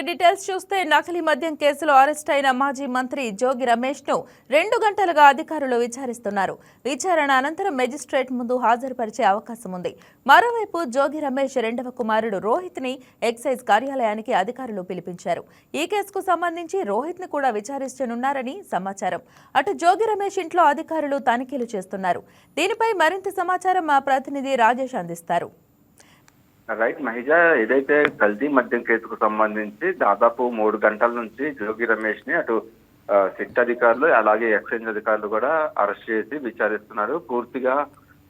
ఇక డీటెయిల్స్ చూస్తే నకిలీ మద్యం కేసులో అరెస్ట్ అయిన మాజీ మంత్రి జోగి రమేష్ను రెండు గంటలుగా అధికారులు విచారిస్తున్నారు. విచారణ అనంతరం మెజిస్ట్రేట్ ముందు హాజరుపరిచే అవకాశం ఉంది. మరోవైపు జోగి రమేష్ రెండవ కుమారుడు రోహిత్ని ఎక్సైజ్ కార్యాలయానికి అధికారులు పిలిపించారు. ఈ కేసుకు సంబంధించి రోహిత్ని కూడా విచారిస్తనున్నారని సమాచారం. అటు జోగి రమేష్ ఇంట్లో అధికారులు తనిఖీలు చేస్తున్నారు. దీనిపై మరింత సమాచారం మా ప్రతినిధి రాజేష్ అందిస్తారు. రైట్ మహిజ ఏదైతే కల్దీ మద్యం కేసుకు సంబంధించి దాదాపు మూడు గంటల నుంచి జోగి రమేష్ని అటు సిట్ అధికారులు అలాగే ఎక్సైజ్ అధికారులు కూడా అరెస్ట్ చేసి విచారిస్తున్నారు. పూర్తిగా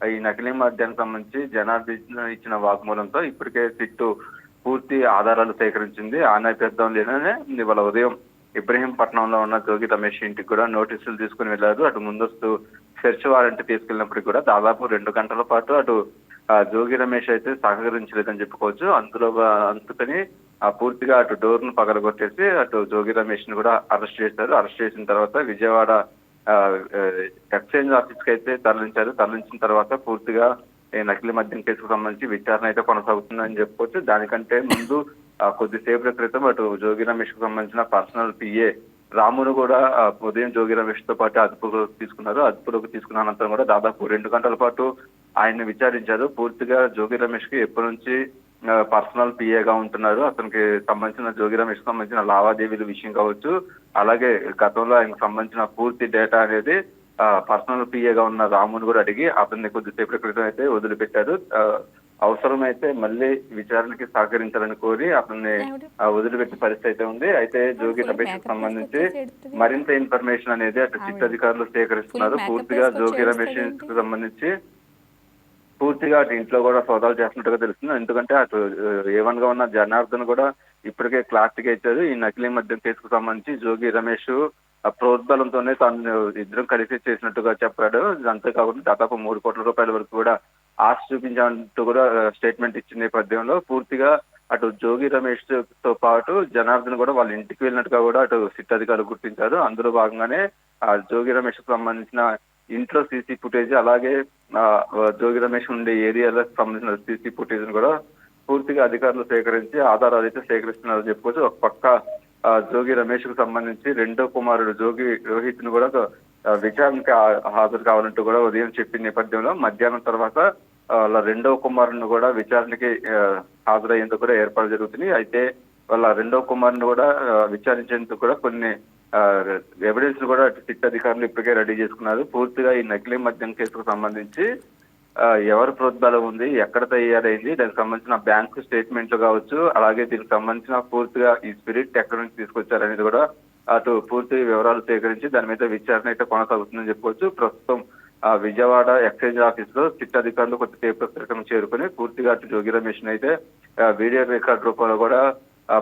ఈ నకిలీ మద్యానికి సంబంధించి జనార్దన్ ఇచ్చిన వాగ్మూలంతో ఇప్పటికే సిట్టు పూర్తి ఆధారాలు సేకరించింది. ఆ నేపథ్యంలోనే ఇవాళ ఉదయం ఇబ్రహీంపట్నంలో ఉన్న జోగి రమేష్ ఇంటికి కూడా నోటీసులు తీసుకుని వెళ్ళారు అటు ముందస్తు సెర్చ్ వారెంట్ తీసుకెళ్ళినప్పటికీ కూడా దాదాపు రెండు గంటల పాటు అటు జోగి రమేష్ అయితే సహకరించలేదని చెప్పుకోవచ్చు. అందులో అందుకని ఆ పూర్తిగా అటు డోర్ను పగలగొట్టేసి అటు జోగి రమేష్ని కూడా అరెస్ట్ చేశారు. అరెస్ట్ చేసిన తర్వాత విజయవాడ ఎక్స్చేంజ్ ఆఫీస్కి అయితే తరలించారు. తరలించిన తర్వాత పూర్తిగా నకిలీ మద్యం కేసుకు సంబంధించి విచారణ అయితే కొనసాగుతుందని చెప్పుకోవచ్చు. దానికంటే ముందు కొద్దిసేపుల కొద్దిసేపటి క్రితం అటు జోగి రమేష్కు సంబంధించిన పర్సనల్ పిఏ రామును కూడా ఉదయం జోగి రమేష్తో పాటు అదుపులోకి తీసుకున్నారు. అదుపులోకి తీసుకున్న అనంతరం కూడా దాదాపు రెండు గంటల పాటు ఆయన్ని విచారించారు. పూర్తిగా జోగి రమేష్కి ఎప్పటి నుంచి పర్సనల్ పిఏగా ఉంటున్నారు. అతనికి సంబంధించిన జోగి రమేష్కి సంబంధించిన లావాదేవీల విషయం కావచ్చు. అలాగే గతంలో ఆయనకు సంబంధించిన పూర్తి డేటా అనేది పర్సనల్ పిఏగా ఉన్న రాముని కూడా అడిగి అతన్ని కొద్దిసేపటి క్రితం అయితే వదిలిపెట్టారు. అవసరమైతే మళ్ళీ విచారణకి సహకరించాలని కోరి అతన్ని వదిలిపెట్టే పరిస్థితి అయితే ఉంది. అయితే జోగి రమేష్కి సంబంధించి మరింత ఇన్ఫర్మేషన్ అనేది అటు సిట్ అధికారులు సేకరిస్తున్నారు. పూర్తిగా జోగి రమేష్ సంబంధించి పూర్తిగా అటు ఇంట్లో కూడా సోదాలు చేస్తున్నట్టుగా తెలుస్తుంది. ఎందుకంటే అటు ఏ గా ఉన్న జనార్దన్ కూడా ఇప్పటికే క్లారిటీగా ఇచ్చారు ఈ నకిలీ మద్యం కేసుకు సంబంధించి జోగి రమేష్ ఆ ప్రోద్బలంతోనే తాను ఇద్దరం కలిసి చేసినట్టుగా చెప్పాడు. అంతేకాకుండా దాదాపు మూడు కోట్ల రూపాయల వరకు కూడా ఆశ చూపించాలంటూ కూడా స్టేట్మెంట్ ఇచ్చిన నేపథ్యంలో పూర్తిగా అటు జోగి రమేష్తో పాటు జనార్దన్ కూడా వాళ్ళ ఇంటికి వెళ్ళినట్టుగా కూడా అటు సిట్ అధికారులు గుర్తించారు. అందులో భాగంగానే ఆ జోగి రమేష్కు సంబంధించిన ఇంట్లో సీసీ ఫుటేజ్ అలాగే జోగి రమేష్ ఉండే ఏరియాలకు సంబంధించిన సీసీ ఫుటేజ్ కూడా పూర్తిగా అధికారులు సేకరించి ఆధారాలు అయితే సేకరిస్తున్నారని చెప్పుకోవచ్చు. ఒక పక్క జోగి రమేష్కు సంబంధించి రెండో కుమారుడు జోగి రోహిత్ను కూడా విచారణకి హాజరు కావాలంటూ కూడా ఉదయం చెప్పిన నేపథ్యంలో మధ్యాహ్నం తర్వాత వాళ్ళ రెండో కుమారుని కూడా విచారణకి హాజరయ్యేందుకు కూడా ఏర్పాటు జరుగుతుంది అయితే వాళ్ళ రెండో కుమారుని కూడా విచారించేందుకు కూడా కొన్ని ఎవిడెన్స్ కూడా సిట్ అధికారులు ఇప్పటికే రెడీ చేసుకున్నారు. పూర్తిగా ఈ నకిలీ మద్యం కేసుకు సంబంధించి ఎవరు ఎవరి ప్రోద్బలం ఉంది ఎక్కడ తయారైంది దానికి సంబంధించిన బ్యాంకు స్టేట్మెంట్లు కావచ్చు అలాగే దీనికి సంబంధించిన పూర్తిగా ఈ స్పిరిట్ ఎక్కడి నుంచి తీసుకొచ్చారనేది కూడా అటు పూర్తి వివరాలు సేకరించి దాని మీద విచారణ అయితే కొనసాగుతుందని చెప్పుకోవచ్చు. ప్రస్తుతం ఆ, విజయవాడ ఎక్సైజ్ ఆఫీస్లో సిట్ అధికారులు కొద్దిసేపు క్రితం చేరుకుని పూర్తిగా అటు జోగి రమేష్ అయితే వీడియో రికార్డ్ రూపంలో కూడా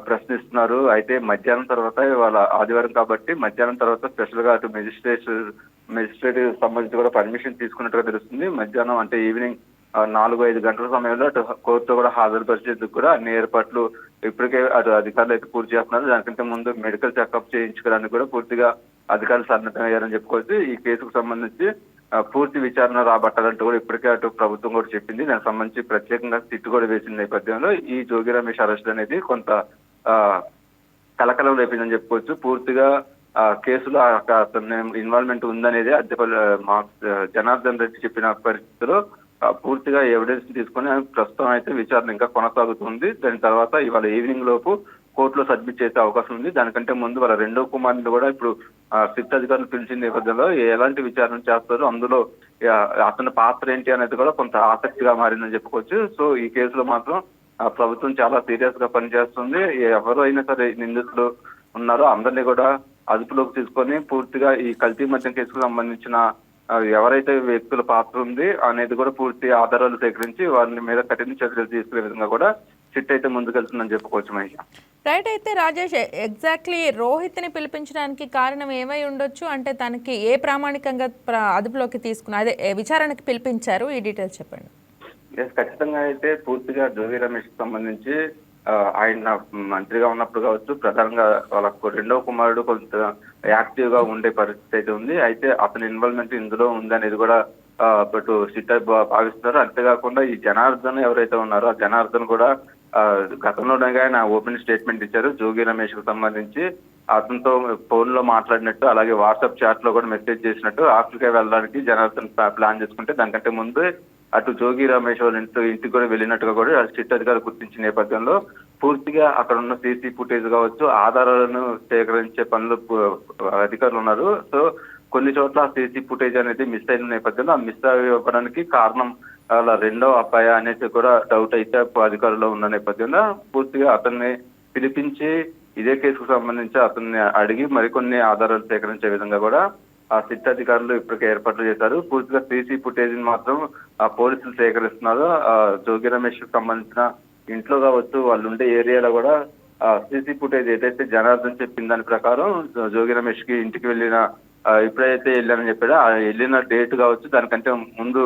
ప్రశ్నిస్తున్నారు. అయితే మధ్యాహ్నం తర్వాత ఇవాళ ఆదివారం కాబట్టి మధ్యాహ్నం తర్వాత స్పెషల్గా అటు మెజిస్ట్రేట్ మెజిస్ట్రేట్ సంబంధించి కూడా పర్మిషన్ తీసుకున్నట్టుగా తెలుస్తుంది. మధ్యాహ్నం అంటే ఈవినింగ్ నాలుగు ఐదు గంటల సమయంలో అటు కోర్టు కూడా హాజరుపరిచేందుకు కూడా అన్ని ఏర్పాట్లు ఇప్పటికే అటు అధికారులు అయితే పూర్తి చేస్తున్నారు. దానికంటే ముందు మెడికల్ చెకప్ చేయించుకోవడానికి కూడా పూర్తిగా అధికారులు సన్నద్ధమయ్యారని చెప్పుకోవచ్చు. ఈ కేసుకు సంబంధించి పూర్తి విచారణ రాబట్టాలంటూ కూడా ఇప్పటికే అటు ప్రభుత్వం కూడా చెప్పింది. దానికి సంబంధించి ప్రత్యేకంగా సిట్టు కూడా వేసిన నేపథ్యంలో ఈ జోగి రమేష్ అరెస్ట్ అనేది కొంత కలకలం రేపిందని చెప్పుకోవచ్చు. పూర్తిగా ఆ కేసులో అతని ఇన్వాల్వ్మెంట్ ఉందనేది అద్దెపల్లి మా జనార్దన్ రెడ్డి చెప్పిన పరిస్థితిలో పూర్తిగా ఎవిడెన్స్ తీసుకొని ప్రస్తుతం అయితే విచారణ ఇంకా కొనసాగుతుంది. దాని తర్వాత ఇవాళ ఈవినింగ్ లోపు కోర్టులో సబ్మిట్ చేసే అవకాశం ఉంది. దానికంటే ముందు వాళ్ళ రెండో కుమారుని కూడా ఇప్పుడు సిట్ అధికారులు పిలిచిన నేపథ్యంలో ఎలాంటి విచారణ చేస్తారో? అందులో అతని పాత్ర ఏంటి అనేది కూడా కొంత ఆసక్తిగా మారిందని చెప్పుకోవచ్చు. సో ఈ కేసులో మాత్రం ప్రభుత్వం చాలా సీరియస్గా పనిచేస్తుంది. ఎవరు అయినా సరే నిందితులు ఉన్నారో. అందరినీ కూడా అదుపులోకి తీసుకొని పూర్తిగా ఈ కల్తీ మద్యం కేసుకు సంబంధించిన ఎవరైతే వ్యక్తుల పాత్ర ఉంది అనేది కూడా పూర్తి ఆధారాలు సేకరించి వారి మీద కఠిన చర్యలు తీసుకునే విధంగా కూడా సిట్ అయితే ముందుకెళ్తుందని చెప్పుకోవచ్చు మహేష్. రైట్ అయితే రాజేష్ ఎగ్జాక్ట్లీ రోహిత్ని పిలిపించడానికి కారణం ఏమై ఉండొచ్చు? అంటే తనకి ఏ ప్రామాణికంగా ప్ర- అదుపులోకి తీసుకున్న అదే విచారణకి పిలిపించారు? ఈ డీటెయిల్స్ చెప్పండి. ఎస్ ఖచ్చితంగా అయితే పూర్తిగా జోగి రమేష్ సంబంధించి ఆయన మంత్రిగా ఉన్నప్పుడు కావచ్చు ప్రధానంగా వాళ్ళకు రెండో కుమారుడు కొంత యాక్టివ్గా ఉండే పరిస్థితి అయితే ఉంది. అయితే అతని ఇన్వాల్వ్మెంట్ ఇందులో ఉందనేది కూడా ఇటు సిట్ భావిస్తున్నారు. అంతేకాకుండా ఈ జనార్దన్ ఎవరైతే ఉన్నారో ఆ జనార్దన్ కూడా ఆ, గతంలోనే ఆయన ఓపెన్ స్టేట్మెంట్ ఇచ్చారు. జోగి రమేష్కు సంబంధించి అతనితో ఫోన్లో మాట్లాడినట్టు అలాగే వాట్సాప్ చాట్లో కూడా మెసేజ్ చేసినట్టు ఆఫ్రికా వెళ్ళడానికి జనార్దన్ ప్లాన్ చేసుకుంటే దానికంటే ముందు అటు జోగి రమేష్ వాళ్ళ ఇంట్లో ఇంటికి కూడా వెళ్ళినట్టుగా కూడా చిట్ అధికారులు గుర్తించిన నేపథ్యంలో పూర్తిగా అక్కడ ఉన్న సీసీ ఫుటేజ్ కావచ్చు ఆధారాలను సేకరించే పనులు అధికారులు ఉన్నారు. సో కొన్ని చోట్ల సీసీ ఫుటేజ్ అనేది మిస్ అయిన నేపథ్యంలో ఆ మిస్ అవ్వడానికి కారణం అలా రెండో అబ్బాయి అనేది కూడా డౌట్ అయితే అధికారుల్లో ఉన్న నేపథ్యంలో పూర్తిగా అతన్ని పిలిపించి ఇదే కేసుకు సంబంధించి అతన్ని అడిగి మరికొన్ని ఆధారాలు సేకరించే విధంగా కూడా ఆ సిట్ అధికారులు ఇప్పటికే ఏర్పాట్లు చేశారు. పూర్తిగా సీసీ ఫుటేజ్ మాత్రం ఆ పోలీసులు సేకరిస్తున్నారు. ఆ జోగి రమేష్ సంబంధించిన ఇంట్లో కావచ్చు వాళ్ళు ఉండే ఏరియాలో కూడా ఆ సీసీ ఫుటేజ్ ఏదైతే జనార్దన్ చెప్పిన దాని ప్రకారం జోగి రమేష్కి ఇంటికి వెళ్ళిన ఎప్పుడైతే వెళ్ళానని చెప్పాడో? ఆ వెళ్ళిన డేట్ కావచ్చు దానికంటే ముందు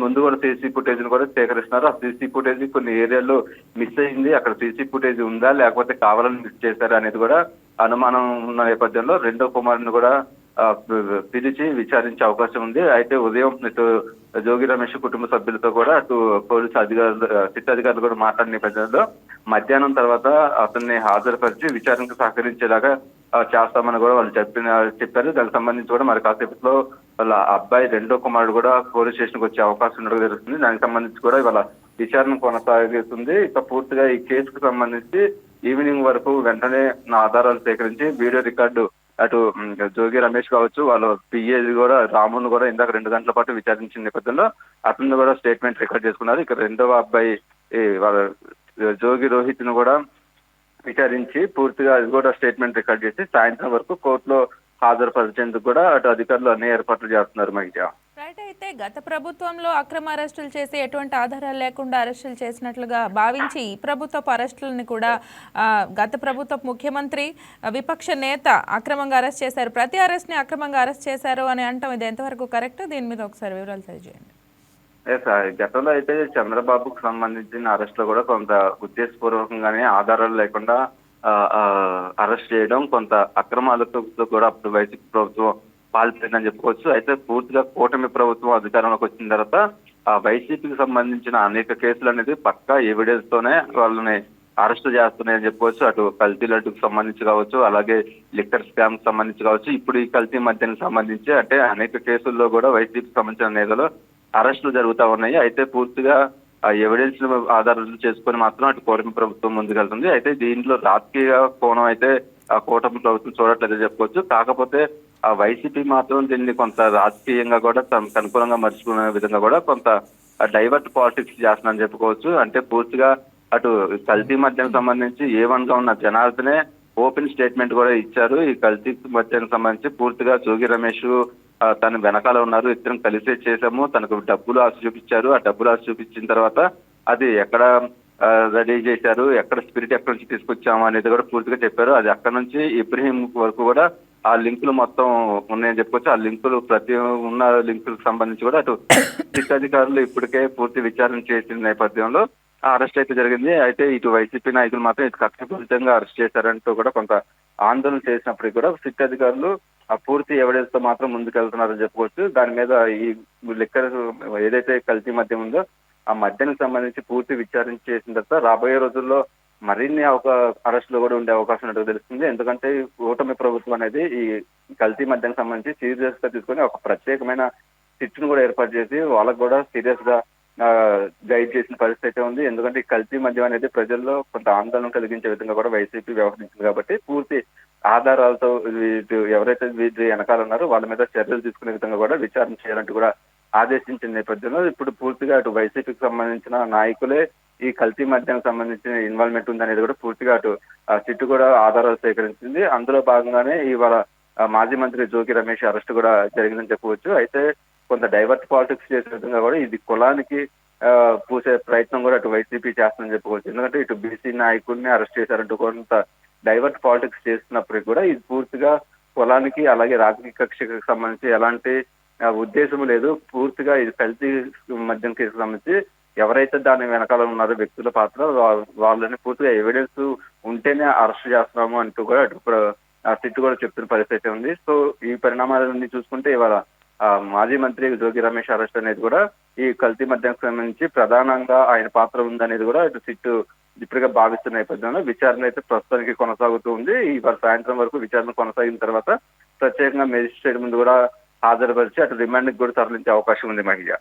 ముందు కూడా సీసీ ఫుటేజ్ కూడా సేకరిస్తున్నారు. ఆ సీసీ ఫుటేజ్ కొన్ని ఏరియాల్లో మిస్ అయింది. అక్కడ సీసీ ఫుటేజ్ ఉందా? లేకపోతే కావాలని మిస్ చేశారా అనేది కూడా అనుమానం ఉన్న నేపథ్యంలో రెండో కుమారుని కూడా పిలిచి విచారించే అవకాశం ఉంది. అయితే ఉదయం ఇటు జోగి రమేష్ కుటుంబ సభ్యులతో కూడా అటు పోలీసు అధికారులు సిట్ అధికారులు కూడా మాట్లాడిన నేపథ్యంలో మధ్యాహ్నం తర్వాత అతన్ని హాజరుపరిచి విచారణకు సహకరించేలాగా చేస్తామని కూడా వాళ్ళు చెప్పిన చెప్పారు. దానికి సంబంధించి కూడా మరి కాసేపట్లో వాళ్ళ అబ్బాయి రెండో కుమారుడు కూడా పోలీస్ స్టేషన్కి వచ్చే అవకాశం ఉండడం జరుగుతుంది. దానికి సంబంధించి కూడా ఇవాళ విచారణ కొనసాగుతుంది. ఇక పూర్తిగా ఈ కేసుకు సంబంధించి ఈవినింగ్ వరకు వెంటనే నా ఆధారాలు సేకరించి వీడియో రికార్డు అటు జోగి రమేష్ కావచ్చు వాళ్ళ పిఏ కూడా రామును కూడా ఇందాక రెండు గంటల పాటు విచారించిన నేపథ్యంలో అతను కూడా స్టేట్మెంట్ రికార్డ్ చేసుకున్నారు. ఇక రెండవ అబ్బాయి వాళ్ళ జోగి రోహిత్ను కూడా విచారించి పూర్తిగా అది కూడా స్టేట్మెంట్ రికార్డ్ చేసి సాయంత్రం వరకు కోర్టులో హాజరుపరిచేందుకు కూడా అటు అధికారులు అన్ని ఏర్పాట్లు చేస్తున్నారు మహిళ రైట్ అయితే గత ప్రభుత్వంలో అక్రమ అరెస్టులు చేసి ఎటువంటి ఆధారాలు లేకుండా అరెస్టులు చేసినట్లుగా భావించి ఈ ప్రభుత్వపు అరెస్టులని కూడా గత ప్రభుత్వ ముఖ్యమంత్రి విపక్ష నేత అక్రమంగా అరెస్ట్ చేశారు. ప్రతి అరెస్ట్ని అక్రమంగా అరెస్ట్ చేశారు అని అంటాం. ఇది ఎంతవరకు కరెక్ట్? దీని మీద ఒకసారి వివరాలు తెలియజేయండి. గతంలో అయితే చంద్రబాబుకు సంబంధించిన అరెస్ట్లో కూడా కొంత ఉద్దేశపూర్వకంగానే ఆధారాలు లేకుండా అరెస్ట్ చేయడం కొంత అక్రమాలతో కూడా అప్పుడు వైసీపీ ప్రభుత్వం పాల్పడిందని చెప్పుకోవచ్చు. అయితే పూర్తిగా కూటమి ప్రభుత్వం అధికారంలోకి వచ్చిన తర్వాత ఆ వైసీపీకి సంబంధించిన అనేక కేసులు అనేది పక్కా ఎవిడెన్స్ తోనే వాళ్ళని అరెస్ట్ చేస్తున్నాయని చెప్పుకోవచ్చు. అటు కల్తీ లడ్డుకు సంబంధించి కావచ్చు అలాగే లిక్కర్ స్కామ్ సంబంధించి కావచ్చు. ఇప్పుడు ఈ కల్తీ మధ్యకి సంబంధించి అంటే అనేక కేసుల్లో కూడా వైసీపీకి సంబంధించిన నేతలు అరెస్టులు జరుగుతా ఉన్నాయి. అయితే పూర్తిగా ఆ ఎవిడెన్స్ ఆధారాలు చేసుకొని మాత్రం అటు కూటమి ప్రభుత్వం ముందుకెళ్తుంది. అయితే దీంట్లో రాజకీయ కోణం అయితే ఆ కూటమి ప్రభుత్వం చూడట్లేదు చెప్పుకోవచ్చు కాకపోతే ఆ వైసీపీ మాత్రం దీన్ని కొంత రాజకీయంగా కూడా తనకు అనుకూలంగా మర్చిపోయిన విధంగా కూడా కొంత డైవర్ట్ పాలిటిక్స్ చేస్తున్నారని చెప్పుకోవచ్చు. అంటే పూర్తిగా అటు కల్తీ మద్యం సంబంధించి ఏ వన్గా ఉన్న జనార్దనే ఓపెన్ స్టేట్మెంట్ కూడా ఇచ్చారు. ఈ కల్తీ మద్యానికి సంబంధించి పూర్తిగా జోగి రమేష్ తన వెనకాల ఉన్నారు ఇద్దరం కలిసే చేశాము. తనకు డబ్బులు ఆశ చూపించారు. ఆ డబ్బులు ఆశ చూపించిన తర్వాత అది ఎక్కడ రెడీ చేశారు ఎక్కడ స్పిరిట్ ఎక్కడి నుంచి తీసుకొచ్చాము అనేది కూడా పూర్తిగా చెప్పారు. అది అక్కడ నుంచి ఇబ్రహీం వరకు కూడా ఆ లింకులు మొత్తం ఉన్నాయని చెప్పుకోవచ్చు. ఆ లింకులు ప్రతి ఉన్న లింకులకు సంబంధించి కూడా అటు సిట్ అధికారులు ఇప్పటికే పూర్తి విచారణ చేసిన నేపథ్యంలో ఆ అరెస్ట్ అయితే జరిగింది. అయితే ఇటు వైసీపీ నాయకులు మాత్రం ఇటు కక్షపూరితంగా అరెస్ట్ చేశారంటూ కూడా కొంత ఆందోళన చేసినప్పటికీ కూడా సిట్ అధికారులు ఆ పూర్తి ఎవిడెన్స్తో మాత్రం ముందుకెళ్తున్నారని చెప్పుకోవచ్చు. దాని మీద ఈ లిక్కర్ ఏదైతే కల్తీ మద్యం ఉందో ఆ మద్యానికి సంబంధించి పూర్తి విచారణ చేసిన తర్వాత రాబోయే రోజుల్లో మరిన్ని ఒక అరెస్టులు కూడా ఉండే అవకాశం ఉన్నట్టు తెలుస్తుంది. ఎందుకంటే ఈ కూటమి ప్రభుత్వం అనేది ఈ కల్తీ మద్యానికి సంబంధించి సీరియస్గా తీసుకొని ఒక ప్రత్యేకమైన సిట్ను కూడా ఏర్పాటు చేసి వాళ్ళకు కూడా సీరియస్గా గైడ్ చేసిన పరిస్థితి అయితే ఉంది. ఎందుకంటే ఈ కల్తీ మద్యం అనేది ప్రజల్లో కొంత ఆందోళన కలిగించే విధంగా కూడా వైసీపీ వ్యవహరించింది కాబట్టి పూర్తి ఆధారాలతో వీటి ఎవరైతే వీటి వెనకాల ఉన్నారో వాళ్ళ మీద చర్యలు తీసుకునే విధంగా కూడా విచారణ చేయాలంటూ కూడా ఆదేశించిన నేపథ్యంలో ఇప్పుడు పూర్తిగా అటు వైసీపీకి సంబంధించిన నాయకులే ఈ కల్తీ మద్యానికి సంబంధించిన ఇన్వాల్వ్మెంట్ ఉందనేది కూడా పూర్తిగా అటు సిట్టు కూడా ఆధారాలు సేకరించింది. అందులో భాగంగానే ఇవాళ మాజీ మంత్రి జోగి రమేష్ అరెస్ట్ కూడా జరిగిందని చెప్పవచ్చు. అయితే కొంత డైవర్ట్ పాలిటిక్స్ చేసే విధంగా కూడా ఇది కులానికి పూసే ప్రయత్నం కూడా అటు వైసీపీ చేస్తుందని చెప్పుకోవచ్చు ఎందుకంటే ఇటు బీసీ నాయకుడిని అరెస్ట్ చేశారంటూ కొంత డైవర్ట్ పాలిటిక్స్ చేస్తున్నప్పటికీ కూడా ఇది పూర్తిగా కులానికి అలాగే రాజకీయ కక్షకు సంబంధించి ఎలాంటి ఉద్దేశం లేదు. పూర్తిగా ఇది కల్తీ మద్యం కేసుకు సంబంధించి ఎవరైతే దాని వెనకాల ఉన్నారో వ్యక్తుల పాత్ర వాళ్ళని పూర్తిగా ఎవిడెన్స్ ఉంటేనే అరెస్ట్ చేస్తున్నాము అంటూ కూడా అటు ఇప్పుడు ఆ సిట్టు కూడా చెప్తున్న పరిస్థితి ఉంది. సో ఈ పరిణామాలన్నీ చూసుకుంటే ఇవాళ మాజీ మంత్రి జోగి రమేష్ అరెస్ట్ అనేది కూడా ఈ కల్తీ మద్యం సంబంధించి ప్రధానంగా ఆయన పాత్ర ఉందనేది కూడా ఇటు సిట్టు ఇప్పటికే భావిస్తున్న నేపథ్యంలో విచారణ అయితే ప్రస్తుతానికి కొనసాగుతూ ఉంది. ఇవాళ సాయంత్రం వరకు విచారణ కొనసాగిన తర్వాత ప్రత్యేకంగా మేజిస్ట్రేట్ ముందు కూడా హాజరుపరిచి అటు రిమాండ్కి కూడా తరలించే అవకాశం ఉంది మహిళ.